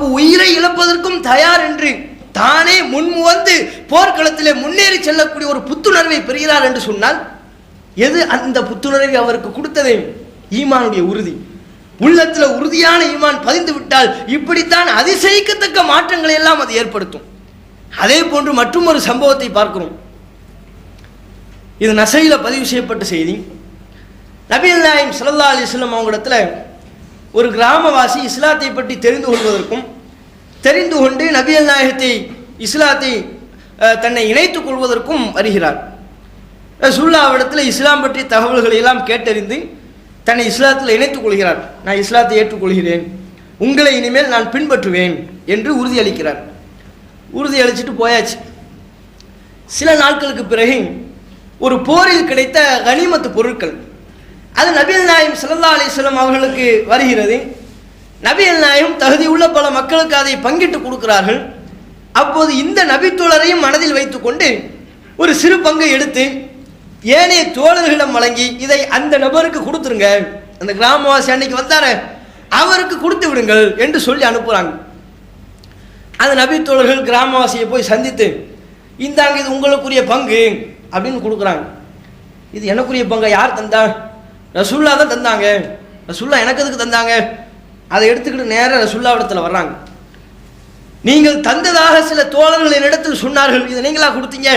அப்போ உயிரை இழப்பதற்கும் தயார் என்று தானே முன்முவந்து போர்க்களத்திலே முன்னேறி செல்லக்கூடிய ஒரு புத்துணர்வை பெறுகிறார் என்று சொன்னால் எது அந்த புத்துணர்வை அவருக்கு கொடுத்தது? ஈமானுடைய உறுதி. உள்ளத்தில் உறுதியான ஈமான் பதிந்து விட்டால் இப்படித்தான் அதிசயிக்கத்தக்க மாற்றங்களை எல்லாம் அது ஏற்படுத்தும். அதே போன்று மற்றும் ஒரு சம்பவத்தை பார்க்கிறோம். இது நசையில பதிவு செய்யப்பட்ட செய்தி. நபீல் நாயம் சல்லா அலிஸ்லாம் அவங்களிடத்துல ஒரு கிராமவாசி இஸ்லாத்தை பற்றி தெரிந்து கொள்வதற்கும் தெரிந்து கொண்டு நபியல் நாயகத்தை இஸ்லாத்தை தன்னை இணைத்துக் கொள்வதற்கும் வருகிறார். ரசூல்லாவிடத்தில் இஸ்லாம் பற்றிய தகவல்களை எல்லாம் கேட்டறிந்து தன்னை இஸ்லாத்தில் இணைத்துக் கொள்கிறார். நான் இஸ்லாத்தை ஏற்றுக்கொள்கிறேன். உங்களை இனிமேல் நான் பின்பற்றுவேன் என்று உறுதியளிக்கிறார். உறுதியளிச்சிட்டு போயாச்சு. சில நாட்களுக்கு பிறகு ஒரு போரில் கிடைத்த கனிமத்து பொருட்கள் அது நபியல் நாயம் சல்லா அலிஸ்லம் அவர்களுக்கு வருகிறது. நபியல் நாயம் உள்ள பல மக்களுக்கு அதை பங்கிட்டு கொடுக்கிறார்கள். அப்போது இந்த நபித்தோழரையும் மனதில் வைத்துக்கொண்டு ஒரு சிறு பங்கை எடுத்து ஏனைய தோழர்களிடம் வழங்கி இதை அந்த நபருக்கு கொடுத்துருங்க. அந்த கிராமவாசி அன்னைக்கு வந்தாரே அவருக்கு கொடுத்து விடுங்கள் என்று சொல்லி அனுப்புகிறாங்க அந்த நபித்தோழர்கள் கிராமவாசியை போய் சந்தித்து இந்தாங்க இது உங்களுக்குரிய பங்கு அப்படின்னு கொடுக்குறாங்க. இது எனக்குரிய பங்கை யார் தந்தா? ரசுல்லா தான் தந்தாங்க. ரசுல்லா எனக்கு எதுக்கு தந்தாங்க? அதை எடுத்துக்கிட்டு நேராக ரசுல்லாவிடத்தில் வர்றாங்க. நீங்கள் தந்ததாக சில தோழர்கள் என்னிடத்தில் சொன்னார்கள். இதை நீங்களா கொடுத்தீங்க?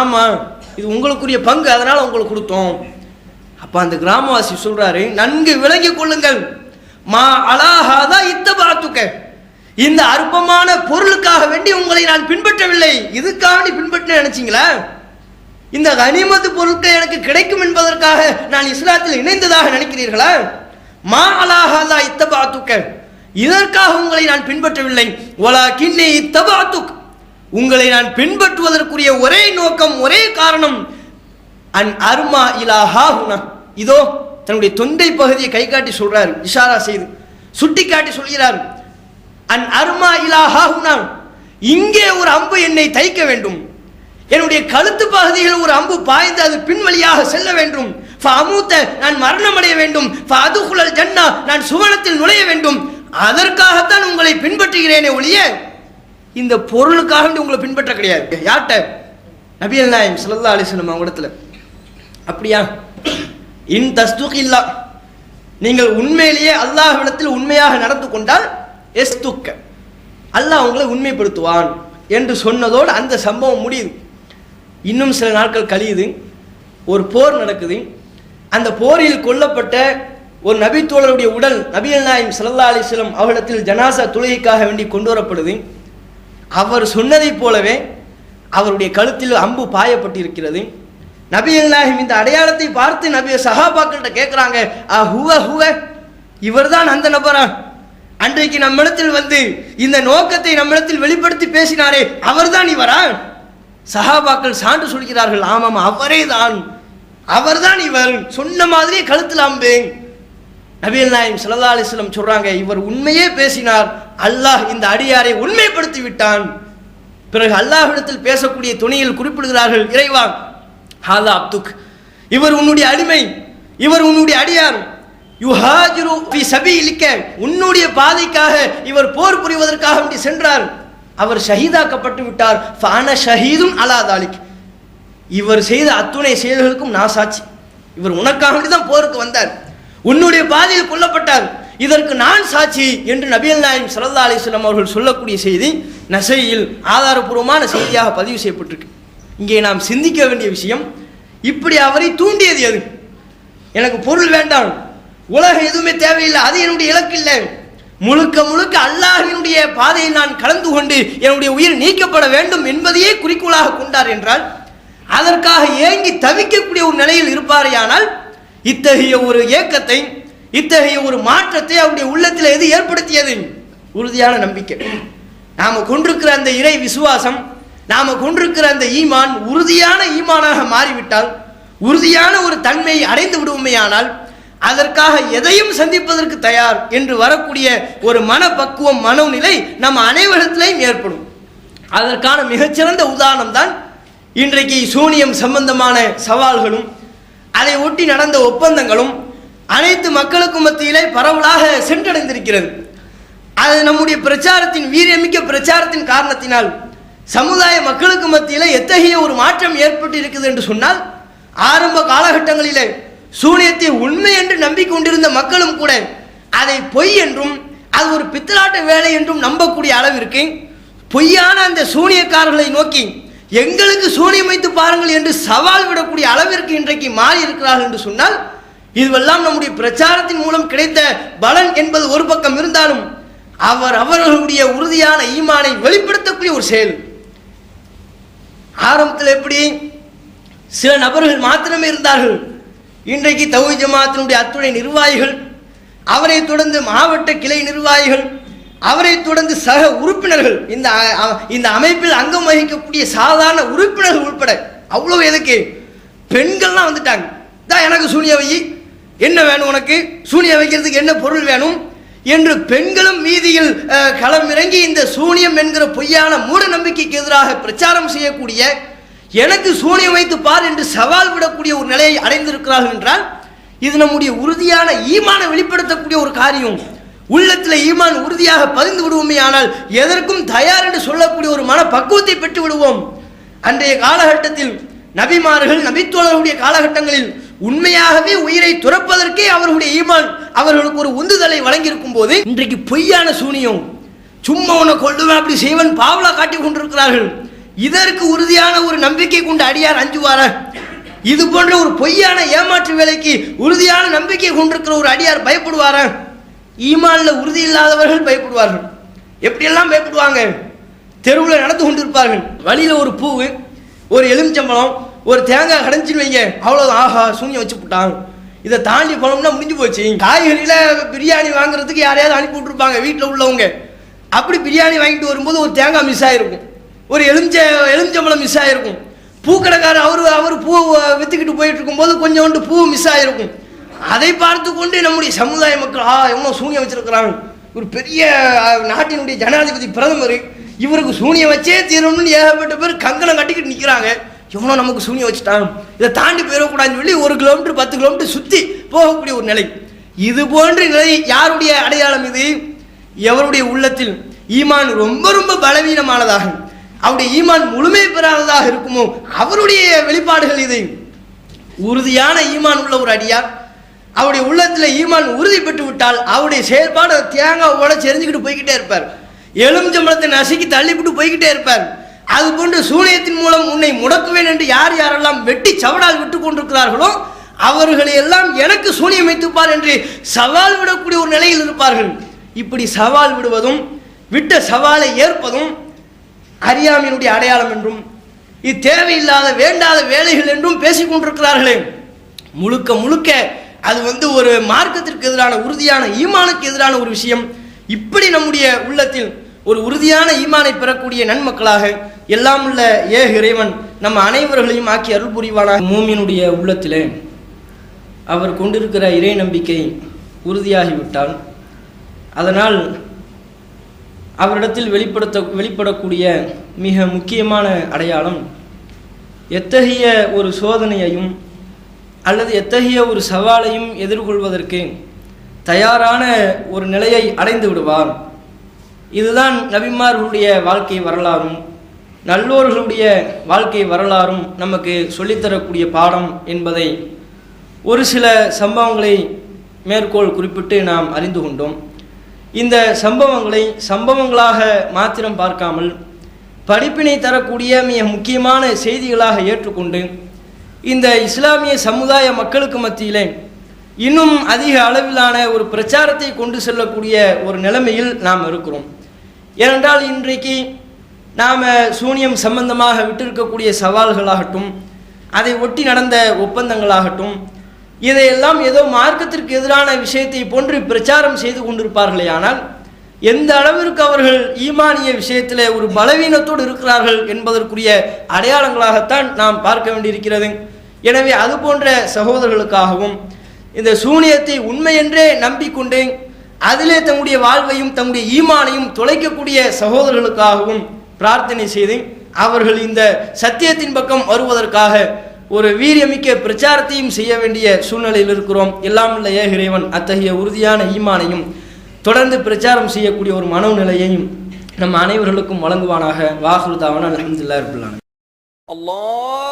ஆமாம் இது உங்களுக்குரிய பங்கு அதனால் உங்களுக்கு கொடுத்தோம். அப்போ அந்த கிராமவாசி சொல்கிறாரு நன்கு விளங்கி கொள்ளுங்கள். மா அலாஹாதா இத்த பாத்துக்க இந்த அற்பமான பொருளுக்காக வேண்டி உங்களை நான் பின்பற்றவில்லை. இதுக்காக நீ பின்பற்ற நினச்சிங்களேன் இந்த கனிமத்து பொருட்கள் எனக்கு கிடைக்கும் என்பதற்காக நான் இஸ்லாத்தில் இணைந்ததாக நினைக்கிறீர்களா? மா அலாஹாதா இத்தபாத்துக்க. இதற்காக உங்களை நான் பின்பற்றவில்லை. ஒலா கிண்ணே இத்தபாத்துக். உங்களை நான் பின்பற்றுவதற்குரிய ஒரே நோக்கம் ஒரே காரணம் அன் அருமா இலாஹா ஹுனா இதோ தன்னுடைய தொண்டை பகுதியை கை காட்டி சொல்றார் இஷாரா செய்து. சுட்டி காட்டி சொல்கிறார் அன் அருமா இலாஹா ஹுனா இங்கே ஒரு அம்பு என்னை தைக்க வேண்டும். என்னுடைய கழுத்து பகுதியில் ஒரு அம்பு பாய்ந்து அது பின்வழியாக செல்ல வேண்டும். அமூத்த நான் மரணமடைய வேண்டும். அதுகுழல் ஜன்னா நான் சுவனத்தில் நுழைய வேண்டும். அதற்காகத்தான் உங்களை பின்பற்றுகிறேனே ஒழிய இந்த பொருளுக்காக உங்களை பின்பற்ற கிடையாது. யார்கிட்ட? நபியல் நாயம் சல்லா அலிஸ்லம் அவங்க இடத்துல. அப்படியா? இன் தஸ்துக் இல்லா நீங்கள் உண்மையிலேயே அல்லாஹ்விடத்தில் உண்மையாக நடந்து கொண்டால் எஸ்துக்க. அல்லாஹ் உங்களை உண்மைப்படுத்துவான் என்று சொன்னதோடு அந்த சம்பவம் முடியுது. இன்னும் சில நாட்கள் கழியுது. ஒரு போர் நடக்குது. அந்த போரில் கொல்லப்பட்ட ஒரு நபித்தோழருடைய உடல் நபியல் நாயம் சல்லா அலிஸ்லம் அவரிடத்தில் ஜனாசா தொழுகைக்காக வேண்டி கொண்டு வரப்படுது. அவர் சொன்னதைப் போலவே அவருடைய கழுத்தில் அம்பு பாயப்பட்டிருக்கிறது. நபியல் நாயம் இந்த அடையாளத்தை பார்த்து நபிய சஹாபாக்கள்கிட்ட கேட்குறாங்க ஆ ஹுவ ஹுவ இவர்தான் அந்த நபரா? அன்றைக்கு நம்மிடத்தில் வந்து இந்த நோக்கத்தை நம்மிடத்தில் வெளிப்படுத்தி பேசினாரே அவர்தான் இவரா? சஹாபாக்கள் சான்று சொல்கிறார்கள் ஆமாம் அவரே தான் அவர்தான் இவர். சொன்ன மாதிரியே கழுத்தில் அம்பேன். நபீல் நாயம் சல்லா அலிஸ்லம் சொல்றாங்க இவர் உண்மையே பேசினார். அல்லாஹ் இந்த அடியாரை உண்மைப்படுத்தி விட்டான். பிறகு அல்லாஹிடத்தில் பேசக்கூடிய துணியில் குறிப்பிடுகிறார்கள் இறைவா ஹாலா அப்துக். இவர் உன்னுடைய அடிமை. இவர் உன்னுடைய அடியார் யுஹாஜிரு சபி சபீலிக்க. உன்னுடைய பாதைக்காக இவர் போர் புரிவதற்காக வேண்டி சென்றார். அவர் ஷஹீதாக்கப்பட்டு விட்டார். ஃபான ஷஹீதும் அலா தாலிக். இவர் செய்த அத்துணை செயல்களுக்கும் நான் சாட்சி. இவர் உனக்காக தான் போருக்கு வந்தார். உன்னுடைய பாதையில் கொல்லப்பட்டார். இதற்கு நான் சாட்சி என்று நபியல் நாயம் சல்லா அலிஸ்லாம் அவர்கள் சொல்லக்கூடிய செய்தி நசையில் ஆதாரபூர்வமான செய்தியாக பதிவு செய்யப்பட்டிருக்கு. இங்கே நாம் சிந்திக்க வேண்டிய விஷயம் இப்படி அவரை தூண்டியது எது? எனக்கு பொருள் வேண்டாம். உலகம் எதுவுமே தேவையில்லை. அது என்னுடைய இலக்கு இல்லை முழுக்க முழுக்க அல்லாஹினுடைய பாதையில் நான் கலந்து கொண்டு என்னுடைய உயிர் நீக்கப்பட வேண்டும் என்பதையே குறிக்கோளாக கொண்டார் என்றால் அதற்காக ஏங்கி தவிக்கக்கூடிய ஒரு நிலையில் இருப்பாரேயானால் இத்தகைய ஒரு ஏக்கத்தை இத்தகைய ஒரு மாற்றத்தை அவருடைய உள்ளத்தில் எது ஏற்படுத்தியது? உறுதியான நம்பிக்கை. நாம் கொண்டிருக்கிற அந்த இறை விசுவாசம் நாம் கொண்டிருக்கிற அந்த ஈமான் உறுதியான ஈமானாக மாறிவிட்டால் உறுதியான ஒரு தன்மையை அடைந்து விடுவோமேயானால் அதற்காக எதையும் சந்திப்பதற்கு தயார் என்று வரக்கூடிய ஒரு மனப்பக்குவம் மனோநிலை நம் அனைவரிடத்திலையும் ஏற்படும். அதற்கான மிகச்சிறந்த உதாரணம் தான் இன்றைக்கு சூனியம் சம்பந்தமான சவால்களும் அதை ஒட்டி நடந்த ஒப்பந்தங்களும் அனைத்து மக்களுக்கும் மத்தியிலே பரவலாக சென்றடைந்திருக்கிறது. அது நம்முடைய பிரச்சாரத்தின் வீரியமிக்க பிரச்சாரத்தின் காரணத்தினால் சமுதாய மக்களுக்கு மத்தியில் எத்தகைய ஒரு மாற்றம் ஏற்பட்டு இருக்குது என்று சொன்னால் ஆரம்ப காலகட்டங்களிலே சூனியத்தை உண்மை என்று நம்பிக்கொண்டிருந்த மக்களும் கூட அதை பொய் என்றும் அது ஒரு பித்தலாட்ட வேலை என்றும் நம்பக்கூடிய அளவிற்கு பொய்யான அந்த சூனியக்காரர்களை நோக்கி எங்களுக்கு சூனியம் வைத்து பாருங்கள் என்று சவால் விடக்கூடிய அளவிற்கு இன்றைக்கு மாறி இருக்கிறார்கள் என்று சொன்னால் இதுவெல்லாம் நம்முடைய பிரச்சாரத்தின் மூலம் கிடைத்த பலன் என்பது ஒரு பக்கம் இருந்தாலும் அவர் அவர்களுடைய உறுதியான ஈமானை வெளிப்படுத்தக்கூடிய ஒரு செயல். ஆரம்பத்தில் எப்படி சில நபர்கள் மாத்திரமே இருந்தார்கள். இன்றைக்கு தௌஹி ஜமாத்தினுடைய அத்துணை நிர்வாகிகள் அவரை தொடர்ந்து மாவட்ட கிளை நிர்வாகிகள் அவரை தொடர்ந்து சக உறுப்பினர்கள் இந்த இந்த அமைப்பில் அங்கம் வகிக்கக்கூடிய சாதாரண உறுப்பினர்கள் உட்பட அவ்வளோ எதுக்கு? பெண்கள்லாம் வந்துட்டாங்க. தான் எனக்கு சூனிய வை. என்ன வேணும் உனக்கு? சூனிய வைக்கிறதுக்கு என்ன பொருள் வேணும்? என்று பெண்களும் வீதியில் களமிறங்கி இந்த சூனியம் என்கிற பொய்யான மூட நம்பிக்கைக்கு எதிராக பிரச்சாரம் செய்யக்கூடிய எனக்கு சூனியம் வைத்து பார் என்று சவால் விடக்கூடிய ஒரு நிலையை அடைந்திருக்கிறார்கள் என்றால் இது நம்முடைய உறுதியான ஈமானை வெளிப்படுத்தக்கூடிய ஒரு காரியம். உள்ளத்தில் ஈமான் உறுதியாக பதிந்து விடுவோமே ஆனால் எதற்கும் தயார் என்று சொல்லக்கூடிய ஒரு மன பக்குவத்தை பெற்று விடுவோம் அன்றைய காலகட்டத்தில் நபிமார்கள் நபித்தோழர்களுடைய காலகட்டங்களில் உண்மையாகவே உயிரை துறப்பதற்கே அவர்களுடைய ஈமான் அவர்களுக்கு ஒரு உந்துதலை வழங்கியிருக்கும் போது இன்றைக்கு பொய்யான சூனியம். சும்மா உன்னை கொள்ளுவேன் அப்படி செய்வன் பாவலா காட்டி கொண்டிருக்கிறார்கள். இதற்கு உறுதியான ஒரு நம்பிக்கை கொண்டு அடியார் அஞ்சுவாரா இது போன்ற ஒரு பொய்யான ஏமாற்று வேலைக்கு உறுதியான நம்பிக்கை கொண்டிருக்கிற ஒரு அடியார் பயப்படுவாரா ஈமான்ல உறுதி இல்லாதவர்கள் பயப்படுவார்கள். எப்படியெல்லாம் பயப்படுவாங்க? தெருவில் நடந்து கொண்டிருப்பார்கள். வழியில் ஒரு பூ ஒரு எலுமிச்சம்பழம் ஒரு தேங்காய் கடைஞ்சின்னு வைங்க. அவ்வளோதான் ஆஹா சூனியம் வச்சு போட்டாங்க இதை தாண்டி போனோம்னா முடிஞ்சு போச்சு. காய்கறியில் பிரியாணி வாங்குறதுக்கு யாரையாவது அனுப்பி விட்டுருப்பாங்க வீட்டில் உள்ளவங்க. அப்படி பிரியாணி வாங்கிட்டு வரும்போது ஒரு தேங்காய் மிஸ் ஆகிருக்கும் ஒரு எலுமிச்ச எலுமிச்சம்பழம் மிஸ் ஆகிருக்கும் பூக்கடைக்காரர் அவர் அவர் பூ விற்றுக்கிட்டு போயிட்டு இருக்கும்போது கொஞ்சோண்டு பூ மிஸ் ஆகிருக்கும் அதை பார்த்து கொண்டு நம்முடைய சமுதாய மக்கள் ஆ எவ்வளோ சூனியம் வச்சிருக்கிறாங்க. ஒரு பெரிய நாட்டினுடைய ஜனாதிபதி பிரதமர் இவருக்கு சூனியம் வச்சே தீரணும்னு ஏகப்பட்ட பேர் கங்கணம் கட்டிக்கிட்டு நிற்கிறாங்க எவ்வளோ நமக்கு சூனியம் வச்சுட்டாங்க இதை தாண்டி போயிடக்கூடாதுன்னு சொல்லி ஒரு கிலோமீட்டர் பத்து கிலோமீட்டர் சுற்றி போகக்கூடிய ஒரு நிலை. இது போன்ற நிலை யாருடைய அடையாளம் இது? எவருடைய உள்ளத்தில்? ஈமான் ரொம்ப ரொம்ப பலவீனமானதாகும் அவருடைய ஈமான் முழுமை பெறாததாக இருக்குமோ? அவருடைய வெளிப்பாடுகள் இது. உறுதியான ஈமான் உள்ள ஒரு அடியார். அவருடைய உள்ளத்தில் ஈமான் உறுதி பெற்று விட்டால் அவருடைய செயல்பாடு தேங்காய் போல செறிஞ்சுக்கிட்டு போய்கிட்டே இருப்பார். எலுமிச்சம்பழத்தை நசுக்கி தள்ளிவிட்டு போய்கிட்டே இருப்பார். அது போன்று சூனியத்தின் மூலம் உன்னை முடக்குவேன் என்று யார் யாரெல்லாம் வெட்டி சவடால் விட்டு கொண்டிருக்கிறார்களோ அவர்களை எல்லாம் எனக்கு சூனியம் வைத்துப்பார் என்று சவால் விடக்கூடிய ஒரு நிலையில் இருப்பார்கள். இப்படி சவால் விடுவதும் விட்ட சவாலை ஏற்பதும் அறியாமையினுடைய அடையாளம் என்றும் இது தேவையில்லாத வேண்டாத வேலைகள் என்றும் பேசிக் கொண்டிருக்கிறார்களே. முழுக்க முழுக்க அது வந்து ஒரு மார்க்கத்திற்கு எதிரான உறுதியான ஈமானுக்கு எதிரான ஒரு விஷயம். இப்படி நம்முடைய உள்ளத்தில் ஒரு உறுதியான ஈமானை பெறக்கூடிய நன்மக்களாக எல்லாம் உள்ள ஏக இறைவன் நம்ம அனைவர்களையும் ஆக்கி அருள் புரிவானாக. மூமியினுடைய உள்ளத்திலே அவர் கொண்டிருக்கிற இறை நம்பிக்கை உறுதியாகிவிட்டால் அதனால் அவரிடத்தில் வெளிப்படுத்த வெளிப்படக்கூடிய மிக முக்கியமான அடையாளம் எத்தகைய ஒரு சோதனையையும் அல்லது எத்தகைய ஒரு சவாலையும் எதிர்கொள்வதற்கு தயாரான ஒரு நிலையை அடைந்து விடுவார். இதுதான் நபிமார்களுடைய வாழ்க்கை வரலாறும் நல்லோர்களுடைய வாழ்க்கை வரலாறும் நமக்கு சொல்லித்தரக்கூடிய பாடம் என்பதை ஒரு சில சம்பவங்களை மேற்கோள் குறிப்பிட்டு நாம் அறிந்து கொண்டோம். இந்த சம்பவங்களை சம்பவங்களாக மாத்திரம் பார்க்காமல் படிப்பினை தரக்கூடிய மிக முக்கியமான செய்திகளாக ஏற்றுக்கொண்டு இந்த இஸ்லாமிய சமுதாய மக்களுக்கு மத்தியிலே இன்னும் அதிக அளவிலான ஒரு பிரச்சாரத்தை கொண்டு செல்லக்கூடிய ஒரு நிலைமையில் நாம் இருக்கிறோம். ஏனென்றால் இன்றைக்கு நாம் சூனியம் சம்பந்தமாக விட்டிருக்கக்கூடிய சவால்களாகட்டும் அதை ஒட்டி நடந்த ஒப்பந்தங்களாகட்டும் இதையெல்லாம் ஏதோ மார்க்கத்திற்கு எதிரான விஷயத்தை போன்று பிரச்சாரம் செய்து கொண்டிருப்பார்களே ஆனால் எந்த அளவிற்கு அவர்கள் ஈமானிய விஷயத்தில் ஒரு பலவீனத்தோடு இருக்கிறார்கள் என்பதற்குரிய அடையாளங்களாகத்தான் நாம் பார்க்க வேண்டியிருக்கிறது. எனவே அது போன்ற சகோதரர்களுக்காகவும் இந்த சூனியத்தை உண்மையென்றே நம்பிக்கொண்டு அதிலே தங்களுடைய வாழ்வையும் தங்களுடைய ஈமானையும் தொலைக்கக்கூடிய சகோதரர்களுக்காகவும் பிரார்த்தனை செய்து அவர்கள் இந்த சத்தியத்தின் பக்கம் வருவதற்காக ஒரு வீரியமிக்க பிரச்சாரத்தையும் செய்ய வேண்டிய சூழ்நிலையில் இருக்கிறோம். எல்லாம் இல்ல இறைவன் அத்தகைய உறுதியான ஈமானையும் தொடர்ந்து பிரச்சாரம் செய்யக்கூடிய ஒரு மனநிலையையும் நம் அனைவர்களுக்கும் வழங்குவானாக. வாகுருதாவான அலமதுல்லா இருப்பில்லான அல்லாஹ்